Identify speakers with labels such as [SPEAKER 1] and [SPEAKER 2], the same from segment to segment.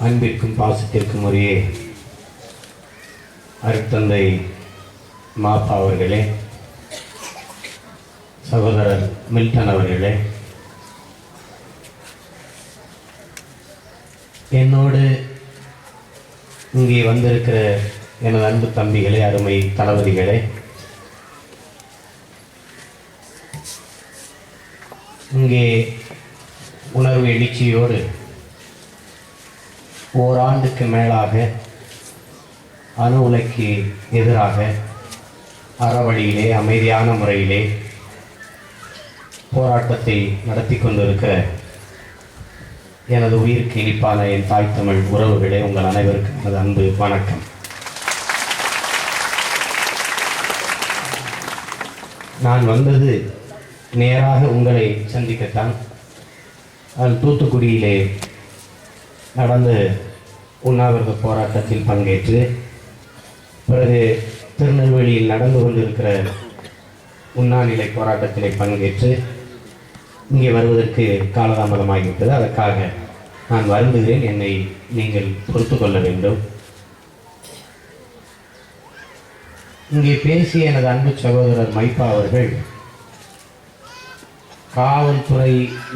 [SPEAKER 1] அன்பிற்கும் பாசத்திற்கும் உரிய அருத்தந்தை மாப்பா அவர்களே சகோதரர் மில்டன் அவர்களே. என்னோடு இங்கே வந்திருக்கிற எனது அன்பு தம்பிகளே அருமை தளபதிகளே இங்கே உணர்வு எழுச்சியோடு ஓராண்டுக்கு மேலாக அணு உலைக்கு எதிராக அறவழியிலே அமைதியான முறையிலே போராட்டத்தை நடத்தி கொண்டிருக்கிற எனது உயிருக்கு இனிப்பான என் தாய் தமிழ் உறவுகளே உங்கள் அனைவருக்கும் எனது அன்பு வணக்கம். நான் வந்தது நேராக உங்களை சந்திக்கத்தான். அது தூத்துக்குடியிலே நடந்து உண்ணாவிரத போராட்டத்தில் பங்கேற்று பிறகு திருநெல்வேலியில் நடந்து கொண்டிருக்கிற உண்ணாநிலை போராட்டத்திலே பங்கேற்று இங்கே வருவதற்கு காலதாமதமாகிவிட்டது. அதற்காக நான் வருந்துகிறேன். என்னை நீங்கள் பொறுத்து கொள்ள வேண்டும். இங்கே பேசிய எனது அன்பு சகோதரர் மைப்பா அவர்கள் காவல்துறை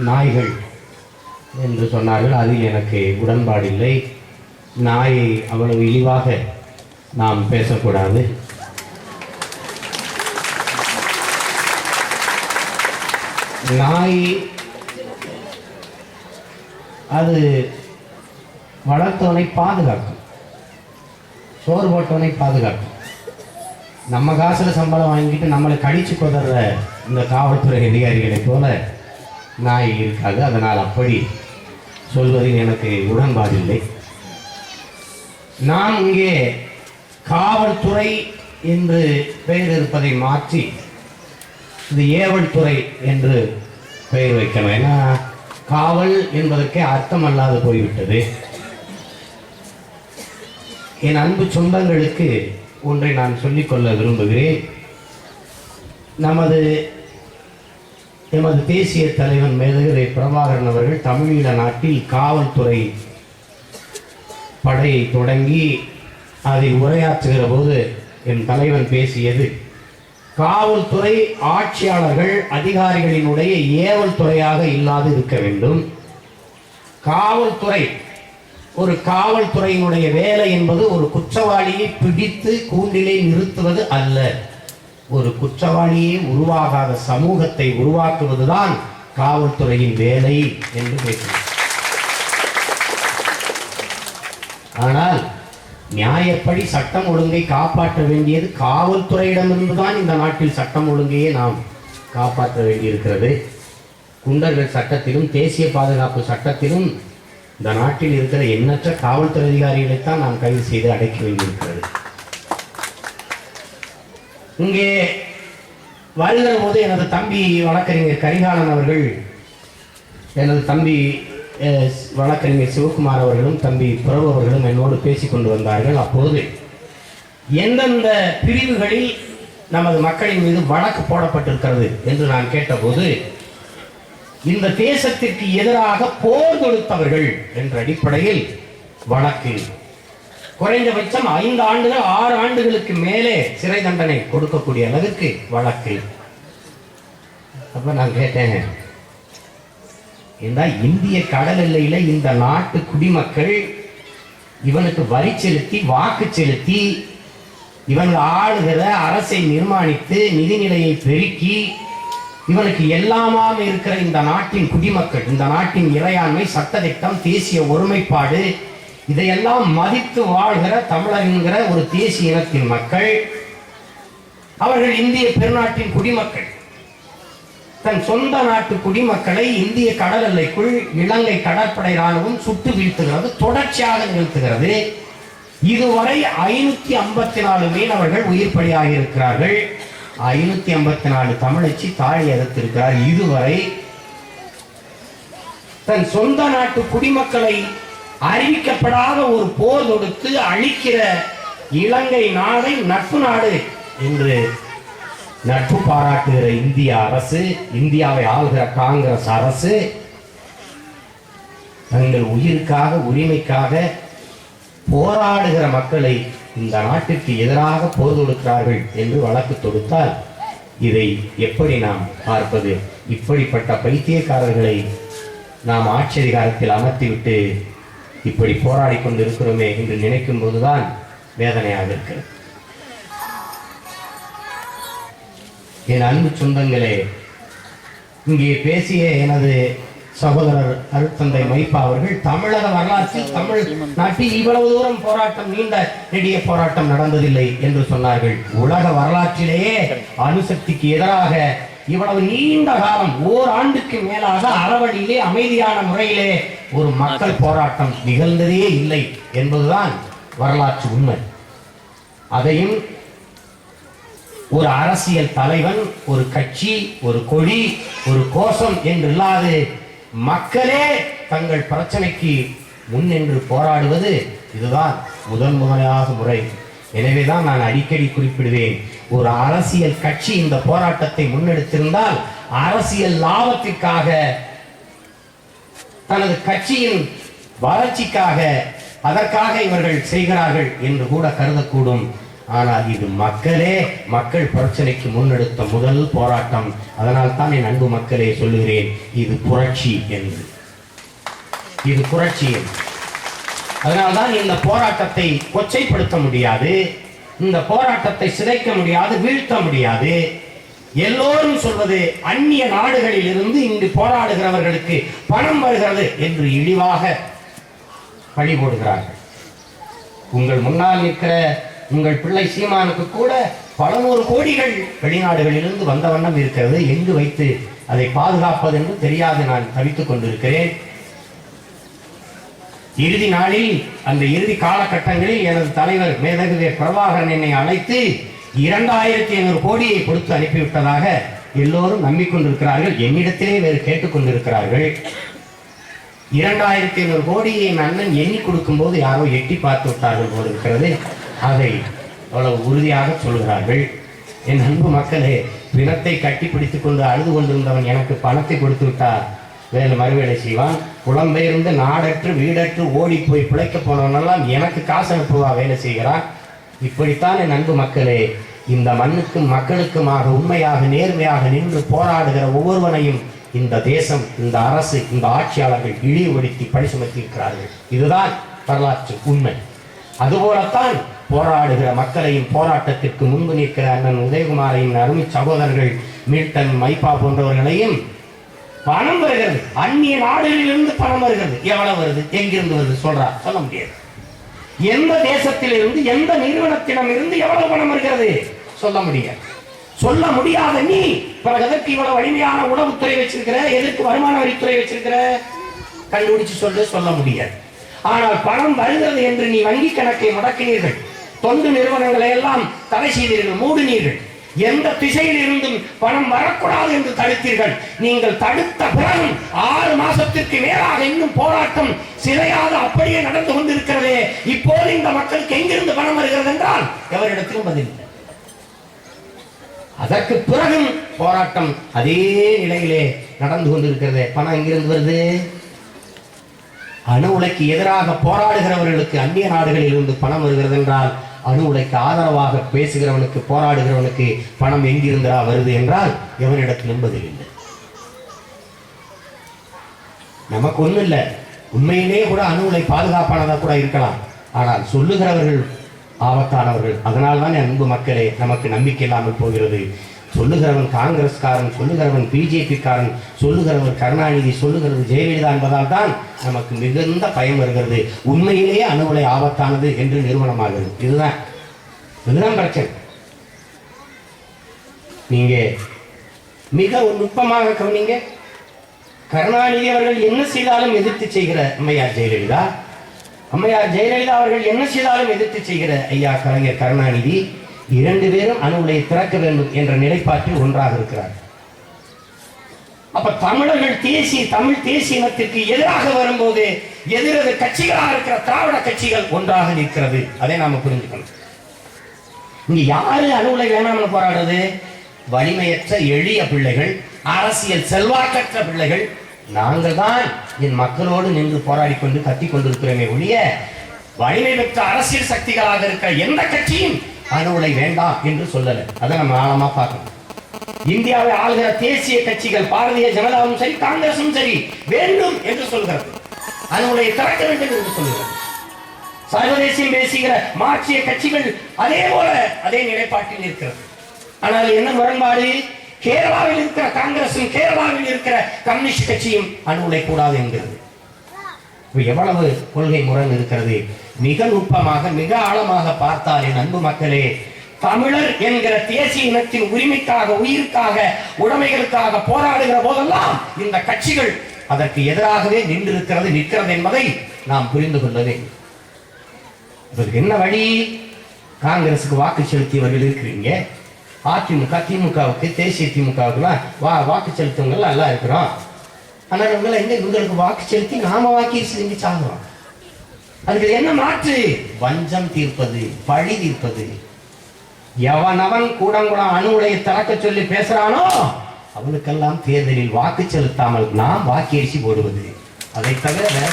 [SPEAKER 1] நாய்கள் என்று சொன்னார்கள். அதில் எனக்கு உடன்பாடில்லை. நாயை அவ்வளவு இழிவாக நாம் பேசக்கூடாது. நாய் அது வளர்த்தவனை பாதுகாக்கும். சோறு போட்டவனை பாதுகாக்கும். நம்ம காசில் சம்பளம் வாங்கிட்டு நம்மளை கடிச்சு கொதற இந்த காவல்துறை அதிகாரிகளைப் போல நாய் இருக்காது. அதனால் அப்படி சொல்வதில் எனக்கு உடன்பாடில்லை. நான் இங்கே காவல்துறை என்று பெயர் இருப்பதை மாற்றி இது ஏவல்துறை என்று பெயர் வைக்கணும். ஏன்னா காவல் என்பதற்கே அர்த்தம் அல்லாது போய்விட்டது. என் அன்பு சொந்தங்களுக்கு ஒன்றை நான் சொல்லிக்கொள்ள விரும்புகிறேன். நமது எமது தேசிய தலைவன் மேதகரை பிரபாகரன் அவர்கள் தமிழீழ நாட்டில் காவல்துறை படையை தொடங்கி அதை உரையாற்றுகிற போது என் தலைவன் பேசியது காவல்துறை ஆட்சியாளர்கள் அதிகாரிகளினுடைய ஏவல் துறையாக இல்லாது இருக்க வேண்டும். காவல்துறை ஒரு காவல்துறையினுடைய வேலை என்பது ஒரு குற்றவாளியை பிடித்து கூண்டிலே நிறுத்துவது அல்ல. ஒரு குற்றவாளியே உருவாகாத சமூகத்தை உருவாக்குவதுதான் காவல்துறையின் வேலை என்று பேசினார் ஆனால் நியாயப்படி சட்டம் ஒழுங்கை காப்பாற்ற வேண்டியது காவல்துறையிடமிருந்து தான் இந்த நாட்டில் சட்டம் ஒழுங்கையே நாம் காப்பாற்ற வேண்டியிருக்கிறது. குண்டர்கள் சட்டத்திலும் தேசிய பாதுகாப்பு சட்டத்திலும் இந்த நாட்டில் இருக்கிற எண்ணற்ற காவல்துறை அதிகாரிகளைத்தான் நாம் கைது செய்து அடைக்க வேண்டியிருக்கிறது. இங்கே வருகிற போது எனது தம்பி வழக்கறிஞர் கரிகாலன் அவர்கள் எனது தம்பி வழக்கறிஞர் சிவகுமார் அவர்களும் தம்பி புரவு அவர்களும் என்னோடு பேசி கொண்டு வந்தார்கள். அப்போது எந்தெந்த பிரிவுகளில் நமது மக்களின் மீது வழக்கு போடப்பட்டிருக்கிறது என்று நான் கேட்டபோது இந்த தேசத்திற்கு எதிராக போர் தொடுத்தவர்கள் என்ற அடிப்படையில் வழக்கு குறைந்தபட்சம் ஐந்து ஆண்டுகள் ஆறு ஆண்டுகளுக்கு மேலே சிறை தண்டனை கொடுக்கக்கூடிய அளவுக்கு வழக்கு. அப்ப நான் கேட்டேன் ஏண்டா இந்திய கடல் எல்லையில இந்த நாட்டு குடிமக்கள் இவனுக்கு வரி செலுத்தி வாக்கு செலுத்தி இவன் ஆளுகிற அரசை நிர்மாணித்து நிதிநிலையை பெருக்கி இவனுக்கு எல்லாமாக இருக்கிற இந்த நாட்டின் குடிமக்கள் இந்த நாட்டின் இறையாண்மை சட்டதிட்டம் தேசிய ஒருமைப்பாடு இதையெல்லாம் மதித்து வாழ்கிற தமிழர் ஒரு தேசிய இனத்தின் மக்கள் அவர்கள் இந்திய பெருநாட்டின் குடிமக்கள். தன் சொந்த நாட்டு குடிமக்களை இந்திய கடல் எல்லைக்குள் இலங்கை கடற்படை ராணுவம் சுட்டு வீழ்த்துகிறது தொடர்ச்சியாக நிகழ்த்துகிறது இதுவரை ஐநூத்தி ஐம்பத்தி நாலு மீனவர்கள் உயிர் பலியாக இருக்கிறார்கள் ஐநூத்தி ஐம்பத்தி நாலு தமிழச்சி தாழி அறுத்திருக்கிறார். இதுவரை தன் சொந்த நாட்டு குடிமக்களை அறிவிக்கப்படாத ஒரு போர் தொடுத்து அழிக்கிற இலங்கை நாடை நட்பு நாடு என்று நட்பு பாராட்டுகிற இந்திய அரசு இந்தியாவை ஆளுகிற காங்கிரஸ் அரசு தங்கள் உயிருக்காக உரிமைக்காக போராடுகிற மக்களை இந்த நாட்டிற்கு எதிராக போர் தொடுக்கிறார்கள் என்று வழக்கு தொடுத்தால் இதை எப்படி நாம் பார்ப்பது? இப்படிப்பட்ட பைத்தியக்காரர்களை நாம் ஆட்சி அதிகாரத்தில் அமர்த்திவிட்டு இப்படி போராடி கொண்டிருக்கிறோமே என்று நினைக்கும் போதுதான் வேதனையாக இருக்கிறது. என் அன்பு சொந்தங்களே இங்கே பேசிய எனது சகோதரர் அருத்தந்தை மைப்பா அவர்கள் தமிழக வரலாற்றில் தமிழ் நாட்டில் இவ்வளவு தூரம் போராட்டம் நீண்ட நெடிய போராட்டம் நடந்ததில்லை என்று சொன்னார்கள். உலக வரலாற்றிலேயே அணுசக்திக்கு எதிராக இவ்வளவு நீண்ட காலம் ஓர் ஆண்டுக்கு மேலாக அறவழியிலே அமைதியான முறையிலே ஒரு மக்கள் போராட்டம் நிகழ்ந்ததே இல்லை என்பதுதான் வரலாற்று உண்மை. அதையும் ஒரு அரசியல் தலைவன் ஒரு கட்சி ஒரு கொடி ஒரு கோஷம் என்று இல்லாது மக்களே தங்கள் பிரச்சனைக்கு முன் நின்று போராடுவது இதுதான் முதன் முதலாக முறை. எனவேதான் நான் அடிக்கடி குறிப்பிடுவேன் ஒரு அரசியல் கட்சி இந்த போராட்டத்தை முன்னெடுத்திருந்தால் அரசியல் லாபத்திற்காக தனது கட்சியின் வளர்ச்சிக்காக அதற்காக இவர்கள் செய்கிறார்கள் என்று கூட கருதக்கூடும். ஆனால் இது மக்களே மக்கள் பிரச்சனைக்கு முன்னெடுத்த முதல் போராட்டம். அதனால் தான் என் அன்பு மக்களே சொல்லுகிறேன் இது புரட்சி என்று. இது புரட்சி என்று. அதனால்தான் இந்த போராட்டத்தை கொச்சைப்படுத்த முடியாது. இந்த போராட்டத்தை சிதைக்க முடியாது வீழ்த்த முடியாது. எல்லோரும் சொல்வது அந்நிய நாடுகளில் இருந்து இங்கு போராடுகிறவர்களுக்கு பணம் வருகிறது என்று இழிவாக பழி போடுகிறார்கள். உங்கள் முன்னால் நிற்கிற உங்கள் பிள்ளை சீமானுக்கு கூட பல நூறு கோடிகள் வெளிநாடுகளிலிருந்து வந்த வண்ணம் இருக்கிறது. எங்கு வைத்து அதை பாதுகாப்பது என்று தெரியாது நான் தவித்துக் கொண்டிருக்கிறேன். இறுதி நாளில் அந்த இறுதி காலகட்டங்களில் எனது தலைவர் மேதகுவே பிரபாகரன் என்னை அழைத்து இரண்டாயிரத்தி ஐநூறு கோடியை கொடுத்து அனுப்பிவிட்டதாக எல்லோரும் நம்பிக்கொண்டிருக்கிறார்கள். என்னிடத்திலே வேறு கேட்டுக்கொண்டிருக்கிறார்கள். இரண்டாயிரத்தி ஐநூறு கோடியை அண்ணன் எண்ணி கொடுக்கும் போது யாரோ எட்டி பார்த்து விட்டார்கள் போல் இருக்கிறது. அதை அவ்வளவு உறுதியாக சொல்கிறார்கள். என் அன்பு மக்களே பிணத்தை கட்டி பிடித்துக் கொண்டு அழுது கொண்டிருந்தவன் எனக்கு பணத்தை கொடுத்து விட்டார். வேலை மறுவேலை செய்வான். புலம்பெயர்ந்து நாடற்று வீடற்று ஓடி போய் பிழைக்க போனவனெல்லாம் எனக்கு காசு அனுப்புவா வேலை செய்கிறான். இப்படித்தான் என் அன்பு மக்களே இந்த மண்ணுக்கும் மக்களுக்குமாக உண்மையாக நேர்மையாக நின்று போராடுகிற ஒவ்வொருவனையும் இந்த தேசம் இந்த அரசு இந்த ஆட்சியாளர்கள் இழிவுபடுத்தி பழி சுமத்தியிருக்கிறார்கள் இதுதான் வரலாற்று உண்மை. அதுபோலத்தான் போராடுகிற மக்களையும் போராட்டத்திற்கு முன்பு நிற்கிற அண்ணன் உதயகுமாரையும் அருமை சகோதரர்கள் மீட்டன் மைப்பா போன்றவர்களையும் பணம் வருகிறது. அந்நிய நாடுகளிலிருந்து பணம் வருகிறது. எவ்வளவு வருது? எங்கிருந்து வருது? சொல்றா. சொல்ல முடியாது. எந்த தேசத்திலிருந்து எந்த நிறுவனத்திடம் இருந்து எவ்வளவு பணம் வருகிறது? சொல்ல முடியாது. சொல்ல முடியாத நீ பிறகு எதற்கு இவ்வளவு வலிமையான உணவுத்துறை வச்சிருக்கிற? எதற்கு வருமான வரித்துறை வச்சிருக்கிற? கண்டுபிடிச்சு சொல்லு சொல்ல முடியாது. ஆனால் பணம் வருகிறது என்று நீ வங்கி கணக்கை முடக்கினீர்கள். தொண்டு நிறுவனங்களை எல்லாம் தடை செய்தீர்கள். மூடினீர்கள். எந்த திசையில் இருந்தும் பணம் வரக்கூடாது என்று தடுத்தீர்கள். நீங்கள் தடுத்த பிறகும் ஆறு மாசத்திற்கு மேலாக இன்னும் போராட்டம் சிதையாத அப்படியே நடந்து கொண்டிருக்கிறதே. இப்போது இந்த மக்களுக்கு எங்கிருந்து பணம் வருகிறது என்றால் எவரிடத்திலும் பதில் அதற்கு பிறகும் போராட்டம் அதே நிலையிலே நடந்து கொண்டிருக்கிறது. பணம் எங்கிருந்து வருது? அணு உலைக்கு எதிராக போராடுகிறவர்களுக்கு அந்நிய நாடுகளில் இருந்து பணம் வருகிறது என்றால் அணு உலைக்கு ஆதரவாக பேசுகிறவனுக்கு போராடுகிறவனுக்கு பணம் எங்கிருந்தா வருது என்றால் எவனிடத்தில் பதில் இல்லை. நமக்கு ஒன்றும் இல்லை. உண்மையிலேயே கூட அணு உலை பாதுகாப்பானதாக கூட இருக்கலாம். ஆனால் சொல்லுகிறவர்கள் ஆபத்தானவர்கள். அதனால் தான் என் அன்பு மக்களே நமக்கு நம்பிக்கை இல்லாமல் போகிறது. சொல்லுகிறவன் காங்கிரஸ்காரன் சொல்லுகிறவன் பிஜேபிக்காரன் சொல்லுகிறவன் கருணாநிதி சொல்லுகிறது ஜெயலலிதா என்பதால் தான் நமக்கு மிகுந்த பயம் வருகிறது. உண்மையிலேயே அணுகுலை ஆபத்தானது என்று நிறுவனமாகிறது. இதுதான். இதுதான் பிரச்சனை. நீங்க மிக நுட்பமாக கவனிங்க. கருணாநிதி அவர்கள் என்ன செய்தாலும் எதிர்த்து செய்கிற அம்மையார் ஜெயலலிதா. அம்மையார் ஜெயலலிதா அவர்கள் என்ன செய்தாலும் எதிர்த்து செய்கிற ஐயா கலைஞர் கருணாநிதி. இரண்டு பேரும் அணு உலையை திறக்க வேண்டும் என்ற நிலைப்பாட்டில் ஒன்றாக இருக்கிறார்கள் அப்ப தமிழர்கள் தேசிய தமிழ் தேசிய இனத்திற்கு எதிராக வரும்போது எதிரது கட்சிகளாக இருக்கிற திராவிட கட்சிகள் ஒன்றாக நிற்கிறது. அதை நாம புரிஞ்சுக்கணும் இங்க யாரு அணுகுலை வேணாம்னு போராடுறது? வலிமையற்ற எளிய பிள்ளைகள் அரசியல் செல்வாக்கற்ற பிள்ளைகள். நாங்கள் தான் என் மக்களோடு நின்று போராடி கொண்டு கத்தி கொண்டிருக்கிறோமே ஒழிய வலிமை பெற்ற அரசியல் சக்திகளாக இருக்கிற எந்த கட்சியும் அணு வேண்டாம் என்று சொல்லல. அதை நம்ம ஆழமா பார்க்கணும். இந்தியாவை ஆளுகிற தேசிய கட்சிகள் பாரதிய ஜனதாவும் சரி காங்கிரசும் சரி வேண்டும் என்று சொல்கிறது. அணு திறக்க வேண்டும் என்று சொல்கிறது. சர்வதேசம் பேசுகிற மார்க்சிய கட்சிகள் அதே போல அதே நிலைப்பாட்டில் இருக்கிறது. ஆனால் என்ன முரண்பாடு? கேரளாவில் இருக்கிற காங்கிரசும் கேரளாவில் இருக்கிற கம்யூனிஸ்ட் கட்சியும் அணுகுலை கூடாது என்கிறது. எவ்வளவு கொள்கை முரண் இருக்கிறது? மிக நுட்பமாக மிக ஆழமாக பார்த்தால் என் அன்பு மக்களே தமிழர் என்கிற தேசிய இனத்தின் உரிமைக்காக உயிருக்காக உடைமைகளுக்காக போராடுகிற போதெல்லாம் இந்த கட்சிகள் அதற்கு எதிராகவே நின்றிருக்கிறது நிற்கிறது என்பதை நாம் புரிந்து கொள்ள வேண்டும். என்ன வழி? காங்கிரசுக்கு வாக்கு செலுத்தியவர்கள் இருக்கிறீங்க. அதிமுக திமுகவுக்கு தேசிய திமுகவுக்குலாம் வா வாக்கு செலுத்தவங்க எல்லாம் இருக்கிறோம். ஆனால் இவங்களை எங்க இவங்களுக்கு வாக்கு செலுத்தி நாம வாக்கி செஞ்சு சாகுறோம்? அதுக்கு என்ன மாற்று? வஞ்சம் தீர்ப்பது பழி தீர்ப்பது. எவனவன் கூடங்குடம் அணு உலையை திறக்க சொல்லி பேசுறானோ அவனுக்கெல்லாம் தேர்தலில் வாக்கு செலுத்தாமல் நாம் வாக்கேசி போடுவது. அதை தவிர வேற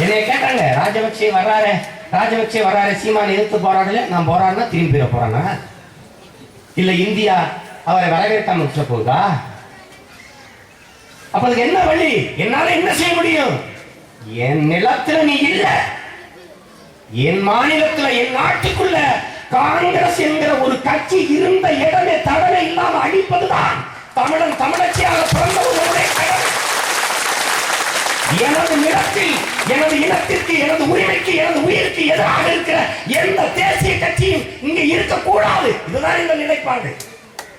[SPEAKER 1] என்னை? கேட்டாங்க ராஜபக்சே வர்றாரு ராஜபக்சே வர்றாரு சீமான் எதிர்த்து போராடல நான் போராடினா திரும்பி போறானா? இல்ல இந்தியா அவரை வரவேற்காம போகுதா? அப்ப அதுக்கு என்ன வழி? என்னால என்ன செய்ய முடியும்? என் நிலத்துல நீ இல்ல. என் மாநிலத்துல என் நாட்டுக்குள்ள காங்கிரஸ் என்கிற ஒரு கட்சி இருந்த இடமே தடவை இல்லாம அழிப்பதுதான். தமிழன் தமிழச்சியாக பிறந்த எனது நிலத்தில் எனது இனத்திற்கு எனது உரிமைக்கு எனது உயிருக்கு எதிராக இருக்கிற எந்த தேசிய கட்சியும் இங்க இருக்கக்கூடாது. இதுதான் இந்த நிலைப்பாடு.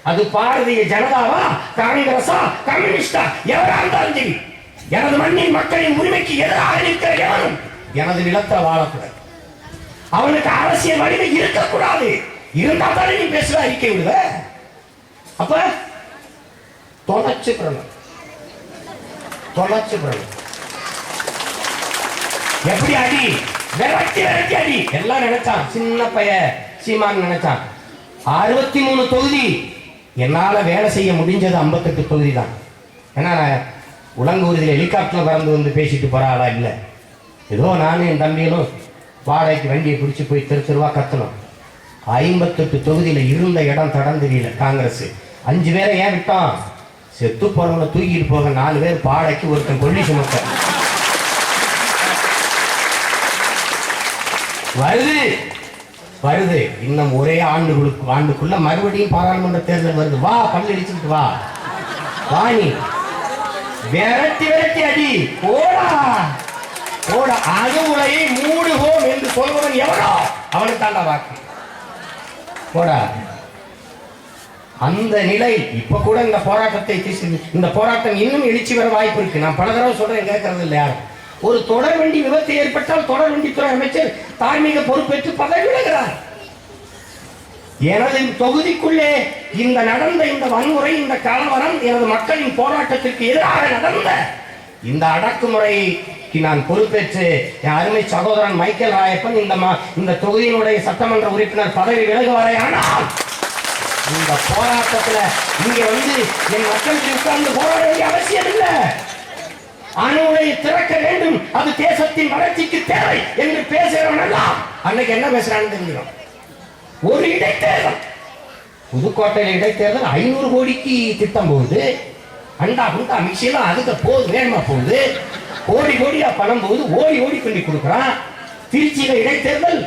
[SPEAKER 1] அது பாரதிய ஜனதாவா? காங்கிரஸா கம்யூனிஸ்டா? எவரா இருந்தாலும் சரி. எனது மண்ணின் மக்களின் உரிமைக்கு எதிராக நிற்கிற எவனும் எனது நிலத்தில் வாழக்கூடாது. அவனுக்கு அரசியல் வலிமை இருக்கக்கூடாது. இருந்தா தானே நீ பேசுவ அறிக்கை விடுவ. அப்ப தொலைச்சு பிரணம் தொலைச்சு பிரணம் எப்படி அடி? விரட்டி விரட்டி அடி. எல்லாம் நினைச்சான். சின்ன பைய சீமான் நினைச்சான். அறுபத்தி மூணு தொகுதி. என்னால் வேலை செய்ய முடிஞ்சது 58 தொகுதி தான் ஏன்னா நான் உலங்கூரில் ஹெலிகாப்டரில் பறந்து வந்து பேசிட்டு போகிற ஆளாக இல்லை. ஏதோ நானும் என் தம்பியிலும் வாடகைக்கு வண்டியை பிடிச்சி போய் தெரு தெருவா கத்தணும். ஐம்பத்தெட்டு தொகுதியில் இருந்த இடம் தடம் தெரியல காங்கிரஸ். அஞ்சு பேரை ஏன் விட்டோம்? செத்து போறவங்களை தூக்கிட்டு போக நாலு பேர் பாடைக்கு ஒருத்தன் கொல்லி சுமத்த வருது! வருது. இன்னும் ஒரே ஆண்டுகளுக்கு ஆண்டுக்குள்ள மறுபடியும் பாராளுமன்ற தேர்தல் வருது. வா பள்ளி அடிச்சுட்டு வா. வாணி விரட்டி விரட்டி அடி. போடா. போடா. அணுகுலையை மூடுவோம் என்று சொல்பவன் எவனோ? அவனுக்கு தாண்டா வாக்கு. போடா. அந்த நிலை இப்ப கூட இந்த போராட்டத்தை இந்த போராட்டம் இன்னும் எழுச்சி வர வாய்ப்பு இருக்கு. நான் பல தடவை சொல்றேன் கேட்கறது இல்லை யாரும். ஒரு தொடர் வண்டி விபத்து ஏற்பட்டால் தொடர் வண்டித்துறை அமைச்சர் தார்மீக பொறுப்பேற்று பதவி விலகிறார். எனது தொகுதிக்குள்ளே இந்த நடந்த இந்த வன்முறை இந்த கலவரம் எனது மக்களின் போராட்டத்திற்கு எதிராக நடந்த இந்த அடக்குமுறைக்கு நான் பொறுப்பேற்று என் அருமை சகோதரன் மைக்கேல் ராயப்பன் இந்த இந்த தொகுதியினுடைய சட்டமன்ற உறுப்பினர் பதவி விலகுவாரே. ஆனால் இந்த போராட்டத்தில் இங்கே வந்து என் மக்களுக்கு உட்கார்ந்து போராட வேண்டிய அவசியம் இல்லை அணுவை திறக்க வேண்டும். அது தேசத்தின் வளர்ச்சிக்கு தேவை என்று பேசுகிறவன் எல்லாம் அன்னைக்கு என்ன பேசுறான்னு தெரிஞ்சிடும் ஒரு இடைத்தேர்தல். புதுக்கோட்டையில் இடைத்தேர்தல் ஐநூறு கோடிக்கு திட்டம் போகுது. அண்டா குண்டா மிஷினா அதுக்கு போகுது வேணுமா போகுது. கோடி கோடியா பணம் போகுது. ஓடி ஓடி பண்ணி கொடுக்குறான். திருச்சியில இடைத்தேர்தல்.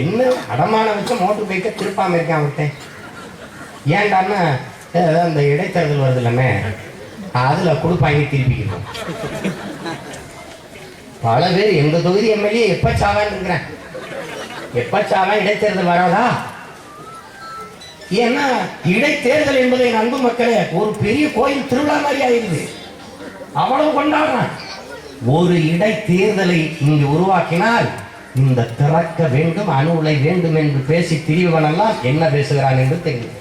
[SPEAKER 1] என்ன அடமான வச்ச மோட்டர் பைக்கை திருப்பாம இருக்கேன் அவன்கிட்ட ஏன்டான்னா அந்த இடைத்தேர்தல் வருது இல்லாமல் அதில் கொடுப்பாங்க திருப்பிக்கணும் பல பேர் எங்க தொகுதி எம்எல்ஏ எப்ப சாவான்னு இருக்கிறேன் எப்ப சாவா இடைத்தேர்தல் வராதா? ஏன்னா இடைத்தேர்தல் என்பது என் அன்பு மக்களே ஒரு பெரிய கோயில் திருவிழா மாதிரி ஆயிருது அவ்வளவு கொண்டாடுறான். ஒரு இடைத்தேர்தலை இங்கு உருவாக்கினால் இந்த திறக்க வேண்டும் அணு உலை வேண்டும் என்று பேசி திரிவனெல்லாம் என்ன பேசுகிறான் என்று தெரியும்.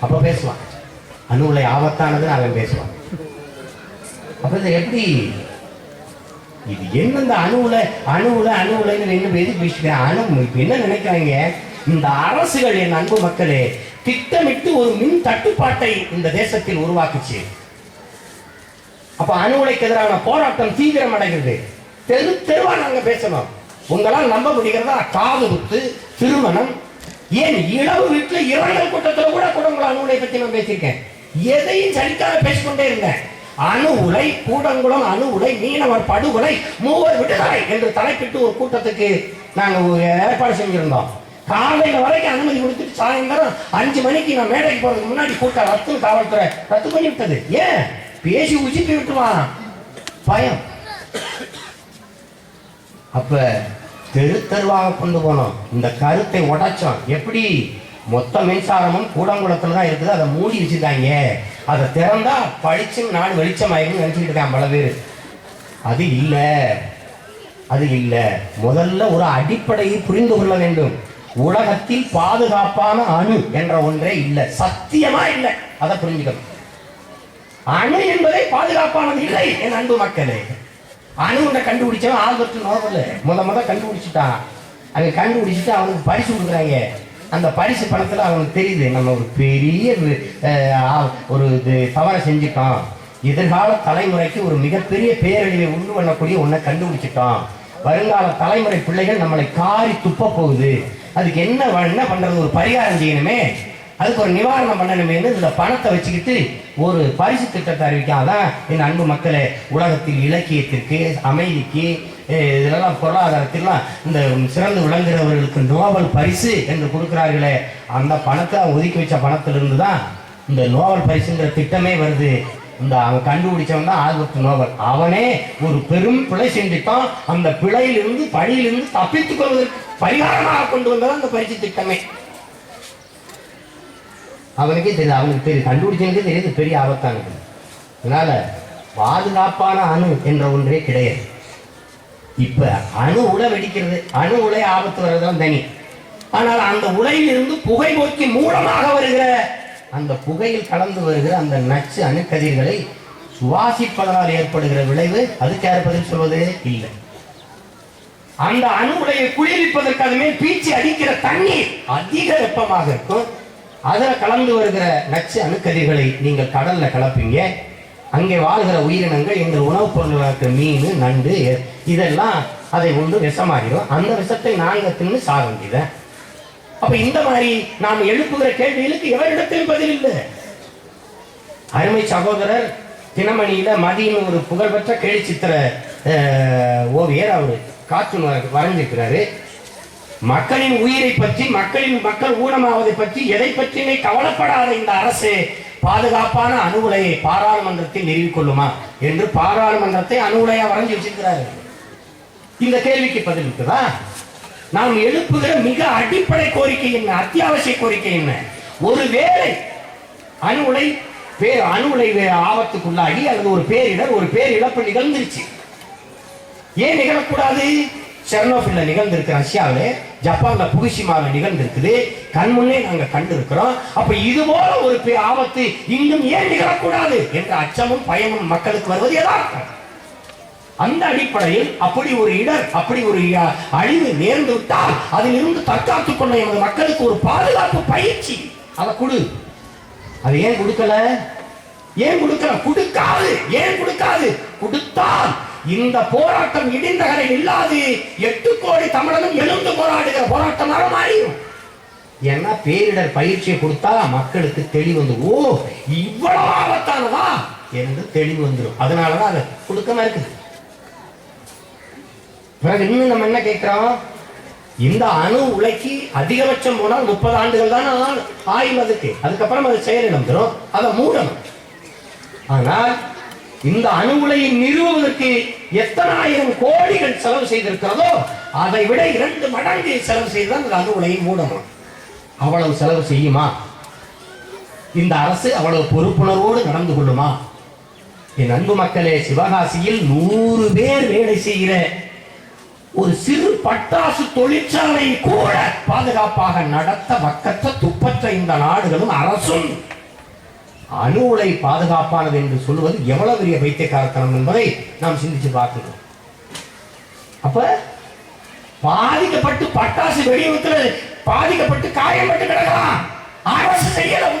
[SPEAKER 1] அப்ப பேசுவான். அணு உலை ஆபத்தானது அவன் பேசுவான். அப்ப இது எப்படி? இது என்ன இந்த அணுவுல அணுவுல அணுவுலன்னு உலைன்னு எது பேசிக்கிறேன் அணு இப்போ என்ன நினைக்கிறாங்க? இந்த அரசுகள் என் அன்பு மக்களே திட்டமிட்டு ஒரு மின் தட்டுப்பாட்டை இந்த தேசத்தில் உருவாக்குச்சு. அப்ப அணு உலைக்கு எதிரான போராட்டம் தீவிரம் அடைகிறது தெரு தெருவா நாங்க பேசணும். உங்களால் நம்ப முடிகிறதா? காது குத்து திருமணம். ஏன் இளவு வீட்டுல இரண்டல் கூட்டத்தில் கூட குடங்குளம் அணு உலை பத்தி நான் பேசியிருக்கேன். எதையும் சலிக்காத பேசிக்கொண்டே இருந்தேன் அணு உலை கூடங்குளம் அணு உலை மீனவர் படுகொலை மூவர் விடுதலை என்று தலைப்பிட்டு ஒரு கூட்டத்துக்கு நாங்கள் ஒரு ஏற்பாடு செஞ்சிருந்தோம். காலையில் வரைக்கும் அனுமதி கொடுத்துட்டு சாயந்தரம் அஞ்சு மணிக்கு நான் மேடைக்கு போறதுக்கு முன்னாடி கூட்டம் ரத்து காவல்துறை ரத்து பண்ணி விட்டது. ஏன்? பேசி உச்சிப்பி விட்டுவான் பயம். அப்ப தெரு தெருவாக கொண்டு போனோம். இந்த கருத்தை உடைச்சோம். எப்படி? மொத்த மின்சாரமும் கூடங்குளத்தில் தான் இருக்குது. அதை மூடி வச்சுருக்காங்க. அதை திறந்தா பளிச்சு நாடு வெளிச்சமாயிருன்னு நினச்சிக்கிட்டு இருக்கான் பல பேர். அது இல்லை. அது இல்லை. முதல்ல ஒரு அடிப்படையை புரிந்து கொள்ள வேண்டும். உலகத்தில் பாதுகாப்பான அணு என்ற ஒன்றே இல்லை. சத்தியமா இல்லை. அதை புரிஞ்சுக்கணும். அணு என்பதை பாதுகாப்பானது இல்லை என் அன்பு மக்களே. அணுவை கண்டுபிடிச்சவன் ஆல்பர்ட் நோபல். முத முத கண்டுபிடிச்சிட்டான். அதை கண்டுபிடிச்சிட்டு அவனுக்கு பரிசு கொடுக்குறாங்க. அந்த பரிசு பணத்தில் அவங்களுக்கு தெரியுது. நம்ம ஒரு பெரிய ஒரு இது தவறை செஞ்சுட்டோம். எதிர்கால தலைமுறைக்கு ஒரு மிகப்பெரிய பேரழிவை உண்டு பண்ணக்கூடிய ஒன்றை கண்டுபிடிச்சிட்டோம். வருங்கால தலைமுறை பிள்ளைகள் நம்மளை காரி துப்ப போகுது. அதுக்கு என்ன என்ன பண்ணுறது ஒரு பரிகாரம் செய்யணுமே. அதுக்கு ஒரு நிவாரணம் பண்ணணுமேனு இதில் பணத்தை வச்சுக்கிட்டு ஒரு பரிசு திட்டத்தை அறிவிக்காதான் என் அன்பு மக்களே உலகத்தில் இலக்கியத்திற்கு அமைதிக்கு இதெல்லாம் பொருளாதாரத்திலாம் இந்த சிறந்து விளங்குகிறவர்களுக்கு நோபல் பரிசு என்று கொடுக்குறார்களே. அந்த பணத்தை ஒதுக்கி வச்ச பணத்திலிருந்து தான் இந்த நோபல் பரிசுங்கிற திட்டமே வருது. இந்த அவன் கண்டுபிடிச்சவன் தான் ஆல்பர்ட் நோபல். அவனே ஒரு பெரும் பிழை செஞ்சுட்டான். அந்த பிழையிலிருந்து பழியிலிருந்து தப்பித்துக் கொள்வதற்கு பரிகாரமாக கொண்டு வந்தது அந்த பரிசு திட்டமே. அவனுக்கே தெரியுது அவனுக்கு தெரியுது கண்டுபிடிச்சனுக்கே தெரியுது பெரிய ஆபத்தானது. அதனால பாதுகாப்பான அணு என்ற ஒன்றே கிடையாது. இப்ப அணு உலை வெடிக்கிறது. அணு உலை ஆபத்து வர்றதுதான் தனி. ஆனால் அந்த உலையிலிருந்து புகை நோக்கி மூலமாக வருகிற அந்த புகையில் கலந்து வருகிற அந்த நச்சு அணுக்கதிர்களை சுவாசிப்பதனால் ஏற்படுகிற விளைவு அதுக்கு யார் பதில் சொல்வது? இல்லை. அந்த அணு உலையை குளிர்விப்பதற்கு அது மேல் பீச்சி அடிக்கிற தண்ணீர் அதிக வெப்பமாக இருக்கும். அதில் கலந்து வருகிற நச்சு அணுக்கதிர்களை நீங்கள் கடல்ல கலப்பீங்க. அங்கே வாழ்கிற உயிரினங்கள் எங்கள் உணவுப் பொருளாக மீன் நண்டு இதெல்லாம் அதை உண்டு விஷமாகிடும். அந்த விஷத்தை நாங்கள் தின்னு சாக வேண்டியது அப்ப இந்த மாதிரி நாம் எழுப்புகிற கேள்விகளுக்கு எவரிடத்திலும் பதில் இல்லை. அருமை சகோதரர் தினமணியில மதியின் ஒரு புகழ்பெற்ற கேலிச்சித்திர அஹ், ஓவியர் அவர் கார்ட்டூன் வரைஞ்சிருக்கிறாரு. மக்களின் உயிரை பற்றி மக்களின் மக்கள் ஊனமாவதை பற்றி எதை பற்றியுமே கவலைப்படாத இந்த அரசு பாதுகாப்பான அணு உலையை பாராளுமன்றத்தில் நிறுவிக்கொள்ளுமா என்று பாராளுமன்றத்தை அணு வரைஞ்சி வரைஞ்சு வச்சிருக்கிறாரு. இந்த கேள்விக்கு பதில் இருக்குதா? நாம் எழுப்புகிற மிக அடிப்படை கோரிக்கை என்ன? அத்தியாவசிய கோரிக்கை என்ன? ஒருவேளை அணு உலை பேர் அணு உலை வே- ஆபத்துக்குள்ளாகி அல்லது ஒரு பேரிடர் ஒரு பேரிழப்பு நிகழ்ந்துருச்சு. ஏன் நிகழக்கூடாது? செர்னோபில்ல நிகழ்ந்திருக்கு ரஷ்யாவிலே ஜப்பான்ல புகுஷிமாவில் நிகழ்ந்திருக்குது. கண் முன்னே நாங்கள் கண்டு இருக்கிறோம் அப்ப இது போல ஒரு ஆபத்து இன்னும் ஏன் நிகழக்கூடாது என்ற அச்சமும் பயமும் மக்களுக்கு வருவது எதார்த்தம் அந்த அடிப்படையில் அப்படி ஒரு இடர் அப்படி ஒரு அழிவு நேர்ந்து விட்டால் அதிலிருந்து தற்காத்துக் கொண்ட எமது மக்களுக்கு ஒரு பாதுகாப்பு பயிற்சி. அதை கொடு. அது ஏன் கொடுக்கல? ஏன் கொடுக்கல? கொடுக்காது. ஏன் கொடுக்காது? கொடுத்தால் இந்த போராட்டம் இடிந்த கரை இல்லாது எட்டு கோடி தமிழனும் எழுந்து போராடுகிற போராட்டமாக மாறிடும். ஏன்னா பேரிடர் பயிற்சியை கொடுத்தா மக்களுக்கு தெளிவு வந்து ஓ இவ்வளவு ஆபத்தானதா என்று தெளிவு வந்துடும் அதனாலதான் அதை கொடுக்காம இருக்குது. பிறகு இன்னும் நம்ம என்ன கேட்கிறோம்? இந்த அணு உலைக்கு அதிகபட்சம் போனால் முப்பது ஆண்டுகள் தான் ஆயுள் அதுக்கு. அதுக்கப்புறம் அது செயலிடம் தரும் அதை மூடணும். ஆனால் இந்த அணு உலையை நிறுவுவதற்கு எத்தனை ஆயிரம் கோடிகள் செலவு செய்திருக்கிறதோ அதை விட இரண்டு மடங்கு செலவு செய்துதான் இந்த அணு உலையை மூடணும். அவ்வளவு செலவு செய்யுமா? இந்த அரசு அவ்வளவு பொறுப்புணர்வோடு நடந்து கொள்ளுமா? என் அன்பு மக்களே சிவகாசியில் நூறு பேர் வேலை செய்கிற ஒரு சிறு பட்டாசு தொழிற்சாலை கூட பாதுகாப்பாக நடத்த வக்கற்ற துப்பற்ற இந்த நாடுகளும் அரசும் அணு உலை பாதுகாப்பானது என்று சொல்லுவது எவ்வளவு பெரிய பைத்தியக்காரத்தனம் என்பதை நாம் சிந்திச்சு பார்க்கணும் அப்ப பாதிக்கப்பட்டு பட்டாசு வெடிவித்துல பாதிக்கப்பட்டு காயப்பட்டு கிடக்கலாம். அரசு செய்யல